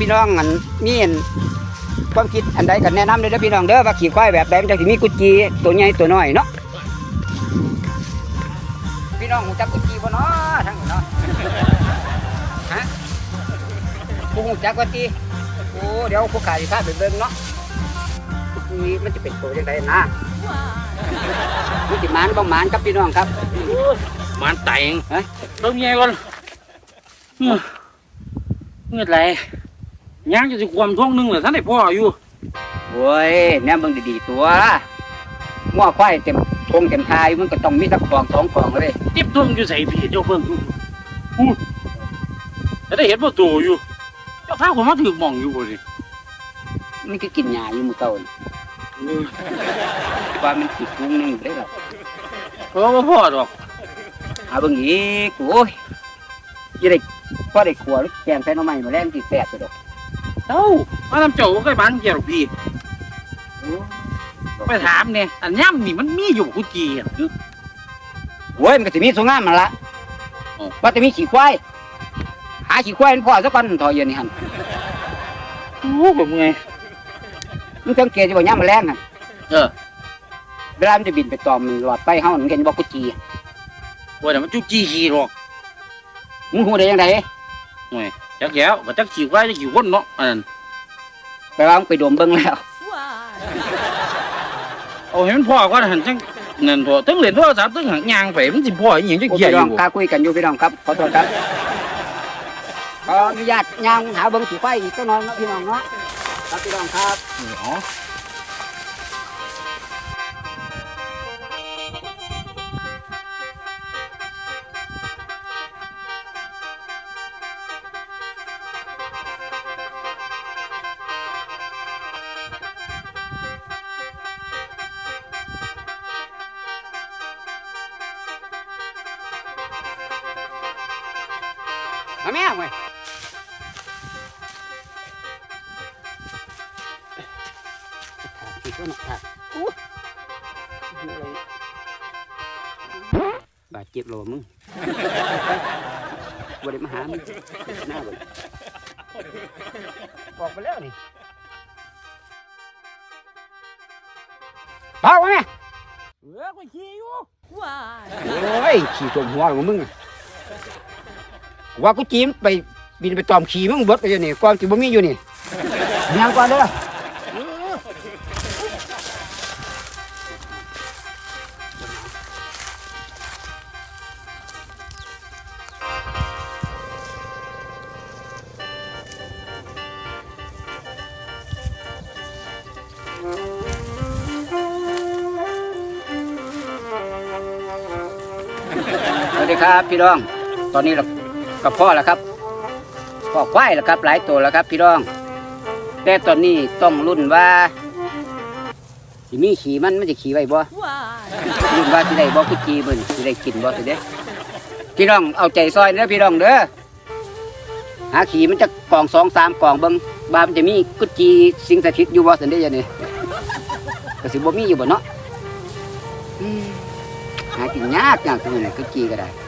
พี่น้องอันมีอันความคิดอันใดกันแนะนำเลยเด้อพี่น้องเด้อว่าขี่ควายแบบใดมันจะสิมีกุจีตัวใหญ่ตัวน้อยเนาะพี่น้องรู้จักกุจีบ่เนาะทั้งนี้เนาะฮะผู้รู้จักกุจีโอ้เดี๋ยวผู้ขายสิพาไปเบิ่งเนาะกุจีมันจะเป็นตัวจังไดนะมันสิหมานบ่หมานครับพี่น้องครับมันไตเองเฮ้ยต้มใหญ่ก่อนเมื่อเมื่อไร ย่างจะสิความท้องหนึงเหรอท่านได้พ่ออยู่โอ้ยแนมเบิ่งดีๆตัวง้อควายเต็มทงเต็มทายมันก็ต้องมีสักฟองสองฟองเลยเจ็บท้องอยู่ใส่พี่เจ้าเพิ่งอู้จะได้เห็นว่าตัวอยู่ เจ้าพาผมมาถือหมองอยู่บ่สิมันก็กินหญ้าอยู่หมื้อเก่านี่ว่ามันสิพุงหนึงได้หรอกเพราะว่าพ่อดอกหาเบิ่งอีกโอ้ยจะได้พอได้ขัวหรือแกงใส่หน่อไม้มาแรงสิแซ่บไปดอก เจ้ามาทำเจ้าก็ใกล้บ้านเกี่ยวหรอกพี่ไปถามเนี่ยอันย่ำนี่มันมีอยู่กุจีอะโอ้ยมันก็สิมีสวยงามมันละอ๋อว่าจะมีขี้ควายหาขี้ควายมันพอสักวันถอยเย็นนี่หั่นโอ้แบบไงมึงสังเกตอยู่ว่าย่ามมันแรงหั่นเออเวลามันจะบินไปตอมมันหลอดไปเฮามันเห็นบ่กุจีว่าแต่มันจุจีขี้หรอกมึงฮู้ได้จังได จักแย้วก็จักขี้ไว้จักขี้คนเนาะอันนั้นแปลว่ามึงไปดมเบิ่งแล้ว เอาให้มันพ่อก็หันจังนั่นพอทั้งเล่นโทรศัพท์ทั้งหักยางไปมันสิพ่ออีหยังจังโอ้เหี้ยพี่อน้องยู่กล้าคุยกันอยู่พี่น้องครับขอโทษครับขออนุญาตย่างหาเบิ่งขี้ควายอีกจักหน่อยเนาะพี่น้องเนาะครับพี่น้องครับ อ๋อ มาแม่เว้ยถาดสิตัวน่ะถาดอู้บาดเจ็บโลมึงบ่ได้มาหามึงหน้าเบ่งบอกไปแล้วนี่เบาไหมเออก็ขี้อยู่โอ้ย ขี่ตวมหัวของมึง ว่ากูจีมไปบินไปตอมขี่มึงเบิดไปอยู่นี่ความที่บ่มีอยู่นี่ยังก่อนเด้อสวัสดีครับพี่น้อง ตอนนี้เรา กับพ่อแล้วครับพ่อควายแล้วครับ หลายตัวแล้วครับ พี่น้อง แต่ตอนนี้ต้องรุ่นว่าสิมีขี่มันมันจะขี่ไว้บ่รุ่นว่าสิได้บ่กุจีเบิ่นสิได้กินบ่สิเด้พี่น้องเอาใจซอยเด้อพี่น้องเด้อหาขี่มันจะกล่องสองสามกล่องเบิ่งบามันจะมีกุจีสิงสถิตอยู่บ่สิเด้ยะนี่ก็สิบ่มีอยู่บ่เนาะหากินยากอย่ากตัวนี้กุจีก็ได้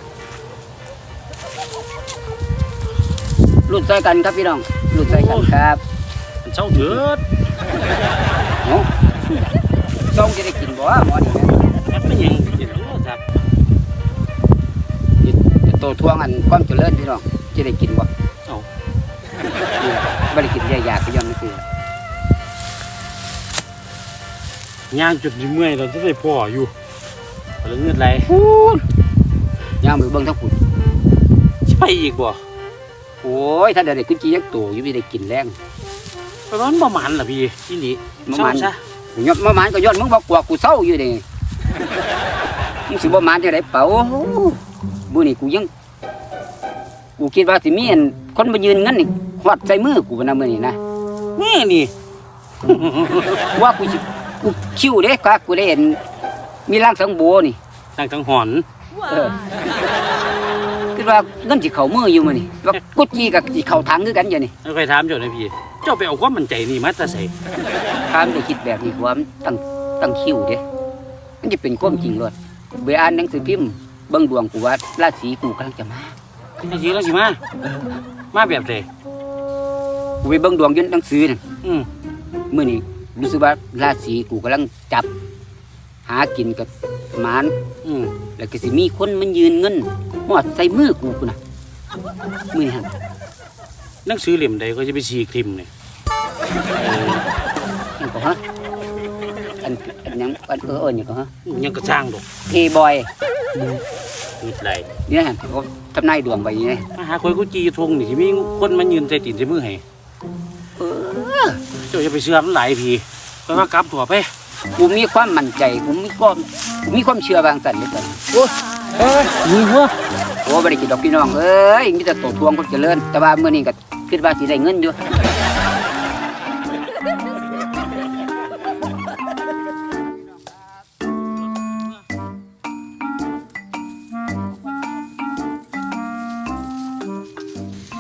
รุ่นใส่กันครับพี่น้องรุ่นใส่กันครับมันเศร้าเถิดเนาะส่งจะได้กินบ่หมอนี่แม่มันเป็นหยังเห็นโทรศัพท์โตทวงอันความเจริญพี่น้องจะได้กินบ่เอานี่ล่ะบ่ได้กินยายาก็ย้อนนั่นคือย่างจุดยิ้มเมื่อยเราจะได้พ่ออยู่แล้วเงินไรย่างมือเบิ่งทั้งฝุ่นสิไปอีกบ่ โอ้ยถ้าเดี๋ยวได้ขึ้นจียักตัวอยู่ไม่ได้กินแรงไปว่ามันประมาณล่ะพี่อีนี่ประมาณเศร้ซะยอดมาหมานก็ย้อนมึงบอกกว่ากูเศร้าอยู่นี่มึงสิบ่หมานจังไดเป่ามื้อนี้กูยังกูคิดว่าสิมีอันคนมายืนเงินนี่ฮอดใส่มือกูบ่นะมื้อนี้นะนี่นี่ว่ากูสิกูคิวเด้กะกูได้เห็นมีร่างสังโบนี่ทางทางหอนเออคิด ว่าเงินสิเข้ามืออยู่มื้อนี้ว่ากุจีกับสิเข้าถังคือกันอยู่นี่แล้วใครถามเจ้าหน่อยพี่ เจ้าไปเอาความมั่นใจนี่มาแต่ใส่ข้ามได้คิดแบบนี้ว่ามันตั้งตั้งคิวเด้มันจะเป็นความจริงเลยไปอ่านหนังสือพิมพ์เบิ่งดวงกูว่าราศีกูกำลังจะมาไอ้ทีแล้วสิมา มาแบบใดโกูไปเบิ่งดวงอยืนหนังสือน่ะอืมมื้อนี้รู้สึกว่าราศีกูกำลังจับ หากินกับหมาน อืมแล้วก็สิมีคนมันยืนเงิน หอดใส่มือกูพุ่นน่ะมื้อนี้หั่นหนังสือเล่มใดก็จะไปสีครีมเนี่ยอันก็ฮะอันอันหยังอันเออเออหยังก็ฮะยังกระช่างดอกเทบอยนิดไรนี่หั่นเขาทำนายดวงไว้นี่มาหาคอยกูจีทงนี่ที่มีคนมายืนใจตีนใจมือให้เออเจ้าจะไปเชื่อมันหลายพีไปว่ากลับตัวไปกูมีความมั่นใจกูมีความมีความเชื่อบางสันเหลยกันเอ้ยมีหัว โอ้บริกิดดอกพี่น้องเอ้ยมีแต่ตัวทวงคนเจริญแต่ว่ามื้อนี้ก็คิดว่าสิได้เงินอยู่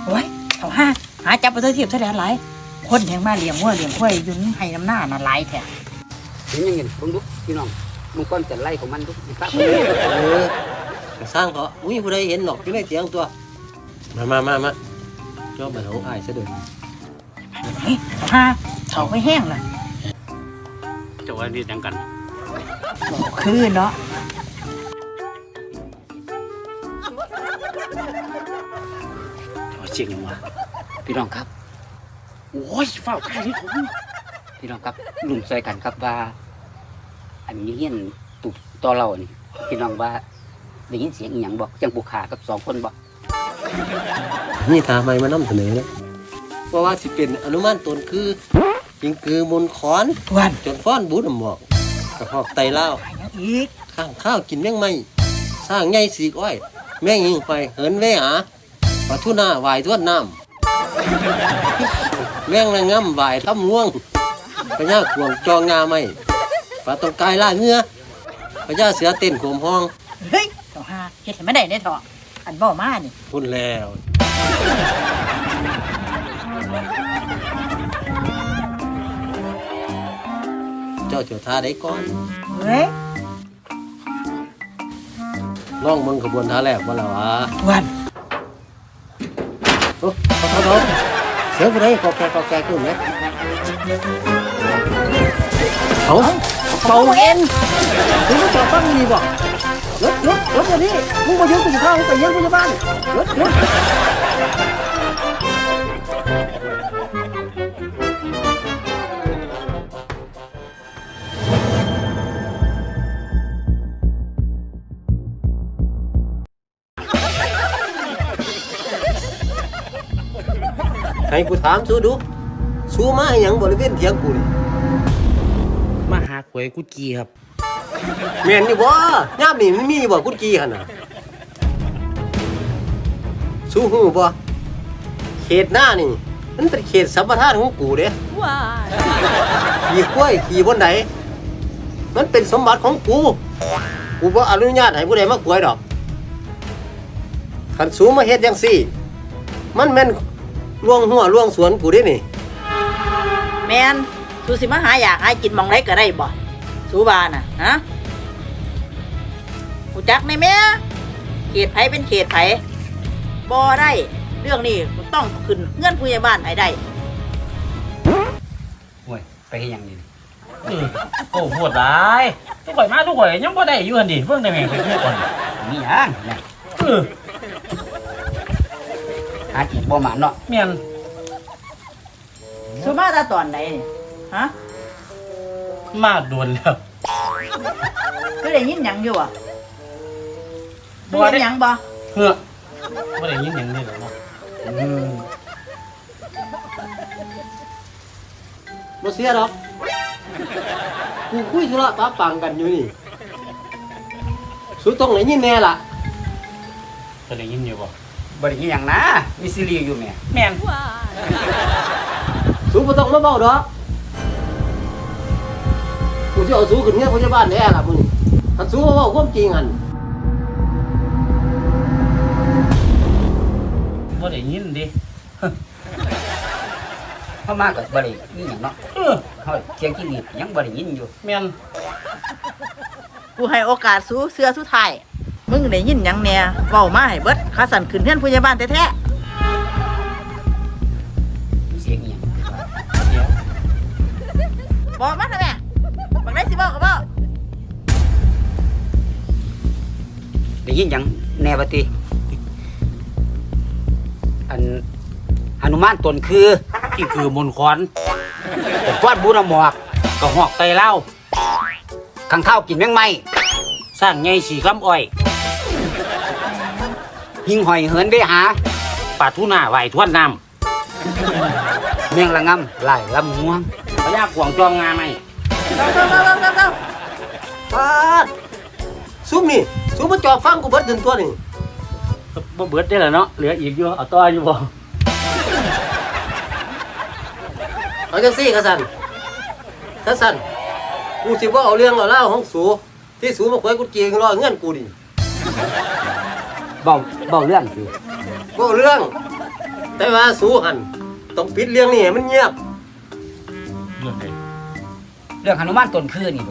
โอ้ยเอาห้าหาจับไปเถอะเทียบเท่าไหร่หลายคนแห่งมาเลี้ยงวัวเลี้ยงควายอยืนให้น้ำหน้าน่ะหลายแท้เห็นยังไงเบิ่งดูพี่น้องมึงก้อนจะไล่ของมันดูมันตักเออ ก็สร้างเถอะอุ้ยผู้ใดเห็นหรอกอยู่ในเสียงตัว มามามามาชอบไปของอ้ายซะเด้อฮ้ยเอาห้าเถาไม่แห้งล่ะเจ้าว่านี่ยังกันบอกคือเนาะเจ้าว่าเจียงยังวะพี่น้องครับ โอ้ยเฝ้าใครที่ผมพี่น้องครับหลุมใส่กันครับว่า อันนี้เฮียนตุกต่อเรานี่พี่น้องว่า ได้ยินเสียงอีหยังบอกจังปูขากับสองคนบอกนี่ทาไมมานำเสนอเลยเพราะว่าสิเป็นอนุมานตนคือจิงคือมนต์ขอนทวนจนฟ้อนบูดหมอกกระหอกไตเล่าวไปยังอีกข้างข้าวกินแมงไม่สร้างใหญ่สีกอ้อย แมงยิงไปเหินเวหาปลาทูน่าวายทวดน้ำแมงระง่ำวายทำง่วงพญาขวงจองงาไม่ปลาตองกายล่าเงือพญาเสือเต้นโขมห้อง เฮ้ย เอาห้าเฮ็ดให้มันได้ได้เถอะอันบ่มานี่พุ่นแล้วเจ้าเจ้าท่าได้ก่อนเฮ้ยล่องมึงขบวนท่าแรกว่าแล้ววะทวนโอ้เขาเขาเขาเสียงผู้ใดกอกแกกอกแกขึ้นไหมเอาเป่าเอ็นมึงมาจอดฟังดีบ่ รถรถรถอย่างนี้มึงมายืนกูจะเข้าไปยังพยาบาลรถรถให้กูถามสู้ดูสู้มาให้หยังบริเวณเถียงกูนี่มาหาควยกูจีครับ แม่นอยู่บ่ย่ามนี่มันมีบ่กุญจีหั่นน่ะสู้ฮู้บ่เขตหน้านี่ มันเป็นเขตสัมปทานของกูเด้ขี่กล้วยขี่บนไหนมันเป็นสมบัติของกู กูบ่อนุญาตให้ผู้ใดมากล้วยดอกคันสูมาเฮ็ดจังซี่ มันแม่นล่วงหัวล่วงสวนกูเด้นี่ แมนสูสิมาหาอยากหากินหมองไรก็ได้บ่ สูบาน่ะฮะกูจักในแม่เขตไผเป็นเขตไผบ่ได้ เรื่องนี้กูต้องขึ้นเงื่อนผู้ใหญ่บ้านให้ได้โอ้ยไปเฮ็ดหยังนี่เออโอ้ปวดหลายทุกข่อยมาทุกข่อยยังบ่ได้อยู่หั่นดิเพิ่งได้แม่งไปพูดก่อนมีหยังเนี่ยเออหากินบ่หมานเนาะแม่นสูมาแตาตอนไหนนี่ฮะ มาโดนแล้วก็ได้ยินหยังอยู่อะบ่ได้ได้ยินหยังบ่เฮ้อบ่ได้ยินหยังนี่หรอกเนาะอืมบ่เสียดอกกูคุยธุระปะปังกันอยู่นี่สุดตรงไหนยินแน่ล่ะบ่ได้ยินอยู่บ่บ่ได้เฮ็ดหยังนะมีซีรีส์อยู่แหม่แม่นสูบ่ต้องมาเบ้าดอกกู จะเอาสูขึ้นเงี้ยพยาบาลแน่ล่ะมึงถ้าสูบ่เว้าความจริงอันบ่ได้ยินดิเข้ามาก็บ่ได้มีหยังเนาะเออเฮาเสียงจิ้งหรีดยังบ่ได้ยินอยู่แม่นกูให้โอกาสสู้เสื้อสู้ไทายมึงได้ยินหยังแหน่เว้ามาให้เบิดข้าสั่นขึ้นเฮือนผู้ใหญ่บ้านแท้เสียงอีหยังบอกมาทำไมบัก ยินหยังแน่ปฏิอันหนุมานตนคือที่คือมนต์คอนฟาดบุญหมอกกระหอกไตเล่าขังเท้ากินแมงไม้สร้างไงสีคำอ้อย หิงหอยเหินได้หาปลาทูน่าไหวทวนน้เมียงละงำไหลลำม่วงพญากวางจองงาไหมเร็วเร็วเร็วเร็วเร็วเร็วปาดซุมนี่ ซุมมาจอบฟังกูเบิดถึงตัวนี่บ่เบิดได้แล้วเนาะเหลืออีกอยู่เอาต่ออยู่บ่เอาจังซี่กะสันกะสันกูสิว่าเอาเรื่องเอาเล่าวของสูที่สูมาควยกูเกียงรอเงื่อนกูดิเบาเบาเรื่องสิบ่เอาเรื่อง แต่ว่าสูหันต้องปิดเรื่องนี้ให้มันเงียบเรื่องใดเรื่องหนุมานตนคือนี่เ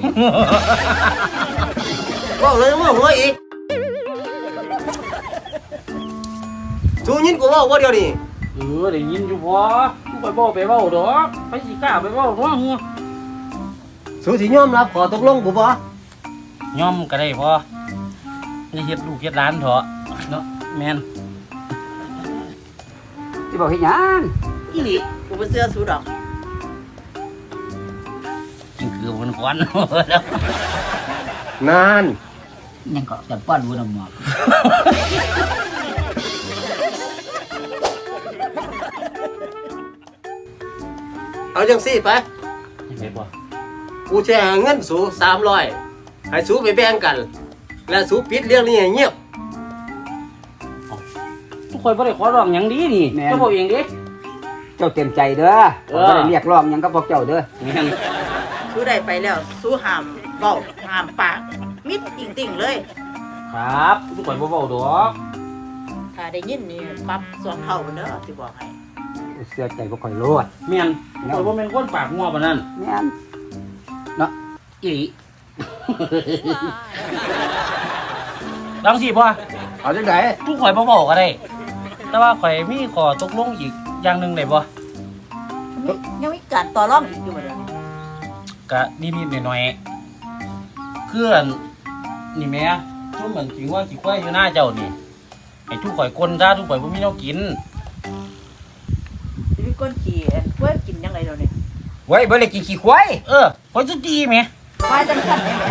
ว้ยบ่เลยว่าหัวอีกสูยินกูเว่าว่าเดียวนี่เออได้ยินอยู่พอกูไปบ่ไปเว้าดอกไปสิกล้าไปเว้าเนาะเฮือสูสิยอมรับขอตกลงกูบ่ยอมก็ได้พออย่าเฮ็ดลูกเฮ็ดหลานเถอะเนาะแม่นที่บอกให้หยังอีหลีกูเป็นเสื้อสูดอกจริงคือมนต์คอนนาน ยังก็จะป้อนบุญหมอกเอาจังซี่ไปยังไงบ่กูแชร์เงินสูสามร้อยให้สูไปแบ่งกัน และสูปิดเรื่องนี้ให้เงียบทุกคนบ่ได้ขอร้องหยังดีนี่เจ้าบอกเองดิ เจ้าเต็มใจเด้อเอผมอก็ได้เรียกร้องหยังก็บอกเจ้าเด้อ แม่น สู้ได้ไปแล้ว สู้ห้ามเบ้าห้ามปาก มิดติ่งติ่งๆเลยครับทุกคนบ่เว้าดอกถ้าได้ยินนี่ปรับสองเท่าเด้อที่บอกให้เสื้อใจบ่ค่อยโลดแม่นทุกคนบ่แม่นคนปากงัวปานนั้นแม่นเนาะอีหลีดังสิพ่อเอาจังไดทุกข่อยบ่บอกก็ได้ แต่ว่าข่อยมีขอตกลงอีกอย่างหนึ่งได้บ่ยังมีการต่อรองอีกอยู่บ่เด้อก็นิดๆหน่อยๆคืออัน นี่แหม่จุ่มเหมือนจริงว่าสิควายอยู่หน้าเจ้านี่ให้ทุกข่อยคนซะทุกข่อยบ่มีแนวกินสิมีก้นขี้อันกล้วยกินยังไงเดี๋ยวนี้ไว้บ่ได้กินขี้ควายเออข่อยสิตีแหมควายจังสั่นได้ไหม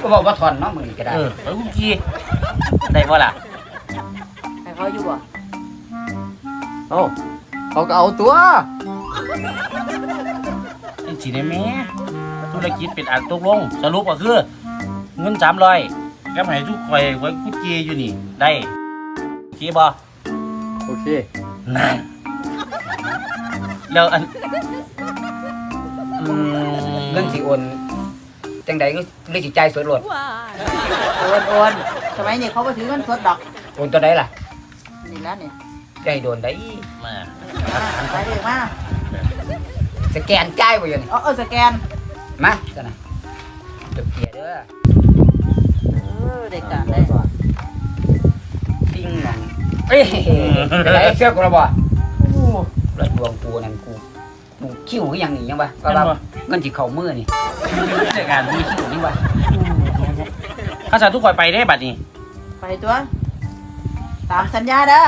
ก็บอกว่าถอนเนาะมึงนี่ก็ได้เออข่อยกูตีได้บ่ล่ะให้เขาอยู่บ่เอาเขาก็เอาตัวจังสิได้แหม่ธุรกิจเป็นอันตกลงสรุปก็คือ เงิน300กับให้ทุกข่อยข่อยกูตีอยู่นี่ ได้โอเคบ่โอเค นั่นแล้วอันอืมเรื่องสิโอนจังใดก็เรื่องสิจ่ายสดโลดโอนโอนสมัยนี้เขาก็ถือเงินสดดอก โอนตัวใดล่ะนี่แล้วเนี่ยได้โดนได้มาไปเรียกมาสแกนจ่ายบ่อยู่นี่ เอาเออสแกนมาซะนะจบเกียร์เด้อเออ ได้การได้ติ้งหนองเอ้ยไอ้เสื้อกูและบ่โอ้ระดวงกูนั่นกูกูคิ้วคือหยังนี่ยังวะก็ว่าเงินสิเข้ามือนี่ในการมีคิ้วนี่วะข้าสารทุกคนไปได้บัดนี้ ไปตัว ตามสัญญาเด้อ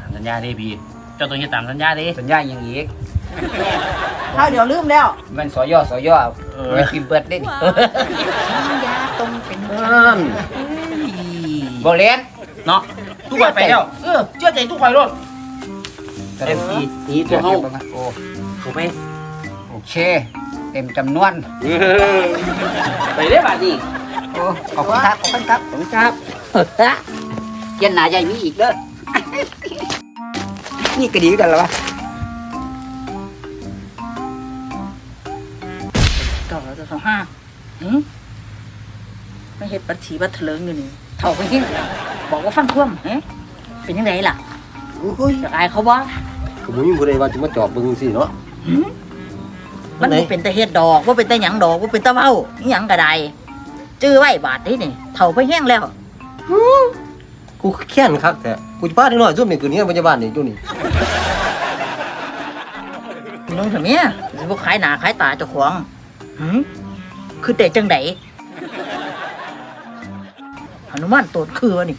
ตามสัญญาเด้พี่เจ้าตัวนี้ตามสัญญาเด้สัญญาหยังอีกข้าวเดี๋ยวลืมแล้ว มันสอยอสอยอไม่พิมพ์เบิดได้นี่สัญญาตรง เป็นนั่นบ่เล่นเนาะทุกคนไปแล้ว เออเชื่อใจทุกคนรถเต็มที่นี่ตัวเฮาโอ้ผมไปโอเค เต็มจำนวน ไปได้บัดนี้โอ้ขอบคุณครับ ขอบคุณครับ ขอบคุณครับเกียนหนาใหญ่มีอีกเด้อ นี่ก็ดีกันแล้ววะเก่าแล้วจะสองห้าหืม ไม่เห็ดปัดฉีบัดเถลิงอยู่นี่เท่าไปที่บอกว่าฟันท่วมเอ๊ะเป็นยังไงล่ะโอ้ยอยากอายเขาบ่ก็บ่มีผู้ใดว่าจะมาจอบเบิ่งสิเนาะมันบ่เป็นแต่เฮ็ดดอกว่าเป็นแต่หยังดอกว่าเป็นแต่เว้าอิหยังก็ได้จื้อไว้บาดนี้นี่เท่าไปแห้งแล้ว กูแค้นคักแท้กูจะพาเด็กน้อยซุ่มนี่คืนนี้พยาบาลนี่ตัวนี้น้องทำเนี้ยสิบ่ขายหน้าขายตาเจ้าของหึคือแต่จังได หนุมานโตดคือวะนี่